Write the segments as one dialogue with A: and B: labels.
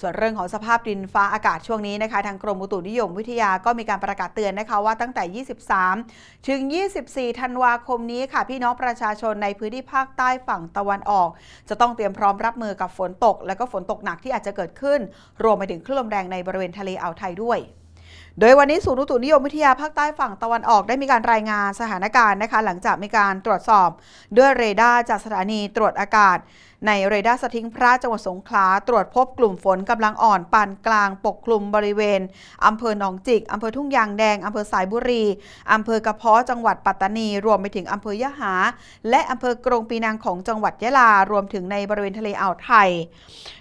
A: ส่วนเรื่องของสภาพดินฟ้าอากาศช่วงนี้นะคะทางกรมอุตุนิยมวิทยาก็มีการประกาศเตือนนะคะว่าตั้งแต่ 23 ถึง 24 ธันวาคมนี้ค่ะ พี่น้องประชาชนในพื้นที่ภาคใต้ฝั่งตะวันออก จะต้องเตรียมพร้อมรับมือกับฝนตก และก็ฝนตกหนักที่อาจจะเกิดขึ้น รวมไปถึงคลื่นลมแรงในบริเวณทะเลอ่าวไทยด้วย โดยวันนี้ศูนย์อุตุนิยมวิทยาภาคใต้ฝั่งตะวันออกได้มีการรายงานสถานการณ์นะคะ หลังจากมีการตรวจสอบด้วยเรดาร์จากสถานีตรวจอากาศ ในเรดาร์สทิงพระจังหวัดสงขลาตรวจพบกลุ่มฝนกำลังอ่อนปานกลางปกคลุมบริเวณอำเภอหนองจิกอำเภอทุ่งยางแดงอำเภอสายบุรีอำเภอกระเพาะจังหวัดปัตตานี รวมไปถึงอำเภอยะหา และอำเภอกรงปีนังของจังหวัดยะลารวมถึงในบริเวณทะเลอ่าวไทย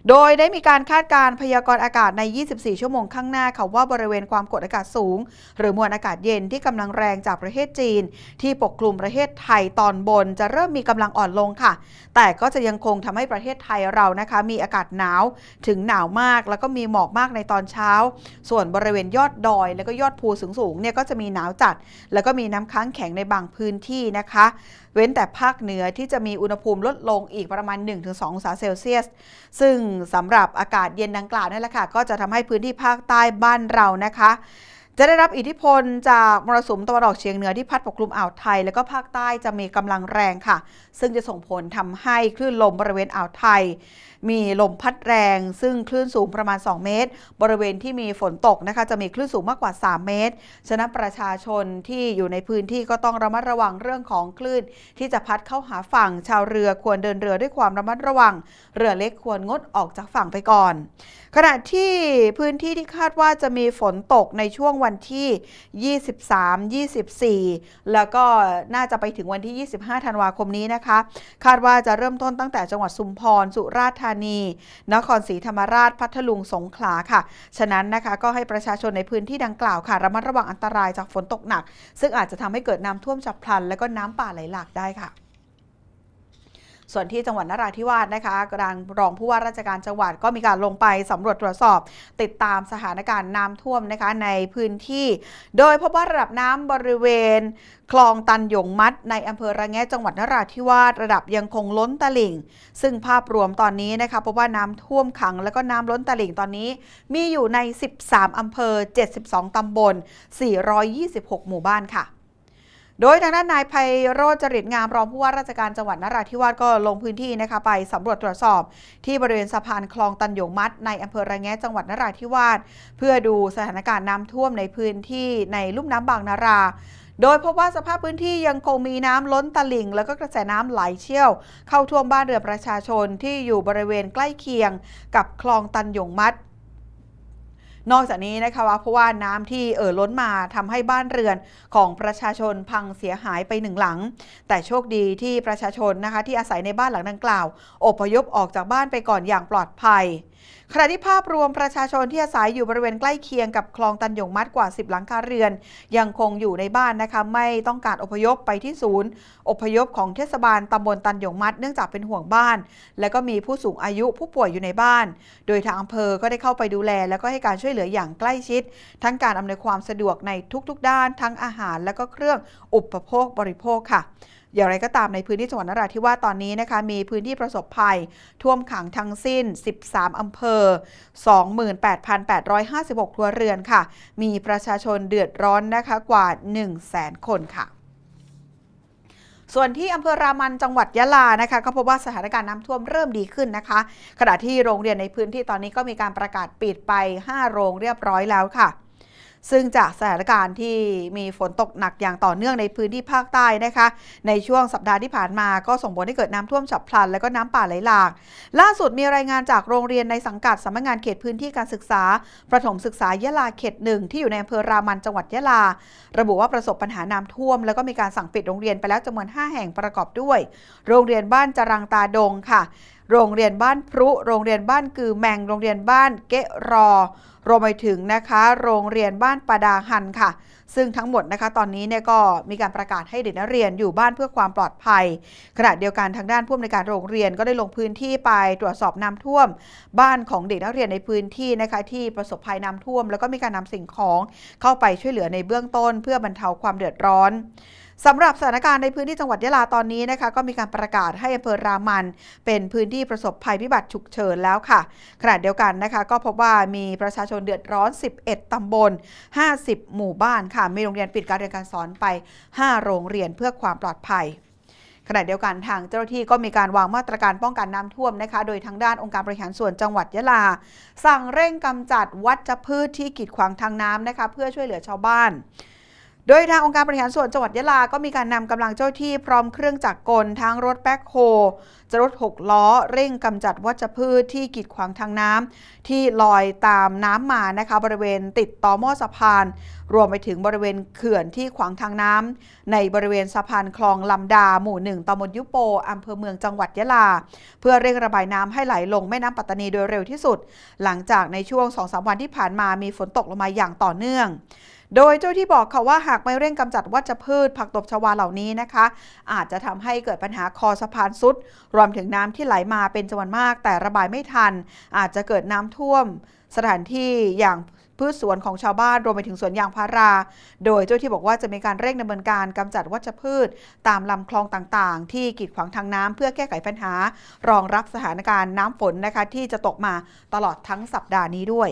A: โดยได้มีการคาดการณ์พยากรณ์อากาศใน 24 ชั่วโมงข้างหน้าค่ะว่าบริเวณความกดอากาศสูง หรือมวลอากาศเย็นที่กำลังแรงจากประเทศจีน ที่ปกคลุมประเทศไทยตอนบนจะเริ่มมีกำลังอ่อนลงค่ะ แต่ก็จะยังคงทำให้ประเทศไทยเรานะคะ มีอากาศหนาวถึงหนาวมาก แล้วก็มีหมอกมากในตอนเช้า ส่วนบริเวณยอดดอย แล้วก็ยอดภูสูงๆเนี่ยก็จะมีหนาวจัด แล้วก็มีน้ำค้างแข็งในบางพื้นที่นะคะ เว้นแต่ภาคเหนือที่จะมีอุณหภูมิลดลงอีกประมาณ 1-2องศาเซลเซียส ซึ่งสำหรับอากาศเย็นดังกล่าวนั่นแหละค่ะ ก็จะทำให้พื้นที่ภาคใต้บ้านเรานะคะ จะได้รับอิทธิพลจากมรสุมตะวันออกเฉียงเหนือที่พัดปกคลุมอ่าวไทย แล้วก็ภาคใต้จะมีกำลังแรงค่ะ ซึ่งจะส่งผลทำให้คลื่นลมบริเวณอ่าวไทย มีลมพัดแรง ซึ่งคลื่นสูงประมาณ 2 เมตร บริเวณที่มีฝนตกนะคะ จะมีคลื่นสูงมากกว่า 3 เมตร ฉะนั้นประชาชนที่อยู่ในพื้นที่ก็ต้องระมัดระวังเรื่องของคลื่น ที่จะพัดเข้าหาฝั่งชาวเรือควรเดินเรือด้วยความระมัดระวัง เรือเล็กควรงดออกจากฝั่งไปก่อน ขณะที่พื้นที่ที่คาดว่าจะมีฝนตกในช่วงวันที่ 23 24 แล้วก็น่าจะไปถึงวันที่ 25 ธันวาคมนี้นะคะ คาดว่าจะเริ่มต้นตั้งแต่จังหวัดสุมพร สุราษฎร์ธานี นครศรีธรรมราช พัทลุง สงขลาค่ะ ฉะนั้นนะคะก็ให้ประชาชนในพื้นที่ดังกล่าวค่ะระมัดระวังอันตรายจากฝนตกหนัก ซึ่งอาจจะทำให้เกิดน้ำท่วมฉับพลัน และก็น้ำป่าไหลหลากได้ค่ะ ส่วนที่จังหวัดนราธิวาสนะคะกรางรองผู้ว่าราชการจังหวัดก็มีการลงไปสำรวจตรวจสอบ ติดตามสถานการณ์น้ำท่วมนะคะในพื้นที่ โดยพบว่าระดับน้ำบริเวณ คลองตันหยงมัด ในอำเภอระแงะจังหวัดนราธิวาสระดับยังคงล้นตลิ่ง ซึ่งภาพรวมตอนนี้นะคะพบว่าน้ำท่วมขัง แล้วก็น้ำล้นตลิ่งตอนนี้ มีอยู่ใน 13อำเภอ 72ตำบล 426 หมู่บ้านค่ะ โดยทางด้านนายไพโรจน์จริตงามรองผู้ว่าราชการจังหวัดนราธิวาสก็ลงพื้นที่นะคะไปสำรวจตรวจสอบ ที่บริเวณสะพานคลองตันหยงมัดในอำเภอระแงะจังหวัดนราธิวาสเพื่อดูสถานการณ์น้ำท่วมในพื้นที่ในลุ่มน้ำบางนารา โดยพบว่าสภาพพื้นที่ยังคงมีน้ำล้นตลิ่ง แล้วก็กระแสน้ำไหลเชี่ยว เข้าท่วมบ้านเรือนประชาชนที่อยู่บริเวณใกล้เคียง กับคลองตันหยงมัด นอกจากนี้นะคะว่าเพราะว่าน้ำที่เอ่อล้นมาทำให้บ้านเรือนของประชาชนพังเสียหายไปหนึ่งหลัง แต่โชคดีที่ประชาชนนะคะที่อาศัยในบ้านหลังดังกล่าว อพยพออกจากบ้านไปก่อนอย่างปลอดภัยขณะที่ภาพรวมประชาชนที่อาศัยอยู่บริเวณใกล้เคียงกับคลองตันหยงมัดกว่า 10 หลังคาเรือน ยังคงอยู่ในบ้านนะคะไม่ต้องการอพยพไปที่ศูนย์ อพยพของเทศบาลตำบลตันหยงมัดเนื่องจากเป็นห่วงบ้าน และก็มีผู้สูงอายุผู้ป่วยอยู่ในบ้าน โดยทางอำเภอก็ได้เข้าไปดูแลแล้วก็ให้การช่วยเหลืออย่างใกล้ชิด ทั้งการอำนวยความสะดวกในทุกๆ ด้าน ทั้งอาหารและก็เครื่องอุปโภคบริโภคค่ะอย่างไรก็ตามในพื้นที่จังหวัดนราธิวาสตอนนี้นะคะมีพื้นที่ประสบภัย ท่วมขังทั้งสิ้น 13 อำเภอ 28,856 ครัวเรือนค่ะ มีประชาชนเดือดร้อนนะคะกว่า 100,000 คนค่ะ ส่วนที่อำเภอรามันจังหวัดยะลานะคะ ก็พบว่าสถานการณ์น้ำท่วมเริ่มดีขึ้นนะคะ ขณะที่โรงเรียนในพื้นที่ตอนนี้ก็มีการประกาศปิดไป 5 โรงเรียบร้อยแล้วค่ะ ซึ่งจากสถานการณ์ที่มีฝนตกหนักอย่างต่อเนื่องในพื้นที่ภาคใต้นะคะ ในช่วงสัปดาห์ที่ผ่านมาก็ส่งผลให้เกิดน้ำท่วมฉับพลัน และก็น้ำป่าไหลหลาก ล่าสุดมีรายงานจากโรงเรียนในสังกัดสำนักงานเขตพื้นที่การศึกษา ประถมศึกษายะลาเขตหนึ่งที่อยู่ในอำเภอรามันจังหวัดยะลา ระบุว่าประสบปัญหาน้ำท่วม แล้วก็มีการสั่งปิดโรงเรียนไปแล้วจำนวน 5 แห่งประกอบด้วย โรงเรียนบ้านจรังตาดงค่ะ โรงเรียนบ้านพรุ โรงเรียนบ้านกือแมง โรงเรียนบ้านเกะรอ รวมไปถึงนะคะ โรงเรียนบ้านปาดาหันค่ะ ซึ่งทั้งหมดนะคะตอนนี้เนี่ยก็มีการประกาศให้เด็กนักเรียนอยู่บ้านเพื่อความปลอดภัย ขณะเดียวกันทางด้านผู้อำนวยการโรงเรียนก็ได้ลงพื้นที่ไปตรวจสอบน้ำท่วม บ้านของเด็กนักเรียนในพื้นที่นะคะที่ประสบภัยน้ำท่วม แล้วก็มีการนำสิ่งของเข้าไปช่วยเหลือในเบื้องต้น เพื่อบรรเทาความเดือดร้อนสำหรับสถานการณ์ในพื้นที่จังหวัดยะลาตอนนี้นะคะ ก็มีการประกาศให้อำเภอรามัน เป็นพื้นที่ประสบภัยพิบัติฉุกเฉินแล้วค่ะขณะเดียวกันนะคะ ก็พบว่ามีประชาชนเดือดร้อน 11 ตำบล 50 หมู่บ้านค่ะมีโรงเรียนปิดการเรียนการสอนไป 5 โรงเรียนเพื่อความปลอดภัยขณะเดียวกันทางเจ้าหน้าที่ก็มีการวางมาตรการป้องกันน้ำท่วมนะคะ โดยทางด้านองค์การบริหารส่วนจังหวัดยะลา สั่งเร่งกำจัดวัชพืชที่กีดขวางทางน้ำนะคะ เพื่อช่วยเหลือชาวบ้าน โดยทางองค์การบริหารส่วนจังหวัดยะลา ก็มีการนำกำลังเจ้าที่พร้อมเครื่องจักรกลทั้งรถแบ็คโฮจะรถ6ล้อ เร่งกำจัดวัชพืชที่กีดขวางทางน้ำที่ลอยตามน้ำมานะคะบริเวณติดต่อหม้อสะพาน รวมไปถึงบริเวณเขื่อนที่ขวางทางน้ำในบริเวณสะพานคลองลำดา หมู่หนึ่งตำบลยุโปอำเภอเมืองจังหวัดยะลา เพื่อเร่งระบายน้ำให้ไหลลงแม่น้ำปัตตานีโดยเร็วที่สุด หลังจากในช่วง2-3วันที่ผ่านมามีฝนตกลงมาอย่างต่อเนื่องโดยเจ้าที่บอกค่ะว่าหากไม่เร่งกำจัดวัชพืช ผักตบชวาเหล่านี้นะคะ อาจจะทำให้เกิดปัญหาคอสะพานซุด รวมถึงน้ำที่ไหลมาเป็นจำนวนมาก แต่ระบายไม่ทัน อาจจะเกิดน้ำท่วมสถานที่อย่างพืชสวนของชาวบ้านรวมไปถึงสวนยางพารา โดยเจ้าที่บอกว่าจะมีการเร่งดำเนินการกำจัดวัชพืช ตามลำคลองต่างๆ ที่กีดขวางทางน้ำเพื่อแก้ไขปัญหา รองรับสถานการณ์น้ำฝนนะคะที่จะตกมาตลอดทั้งสัปดาห์นี้ด้วย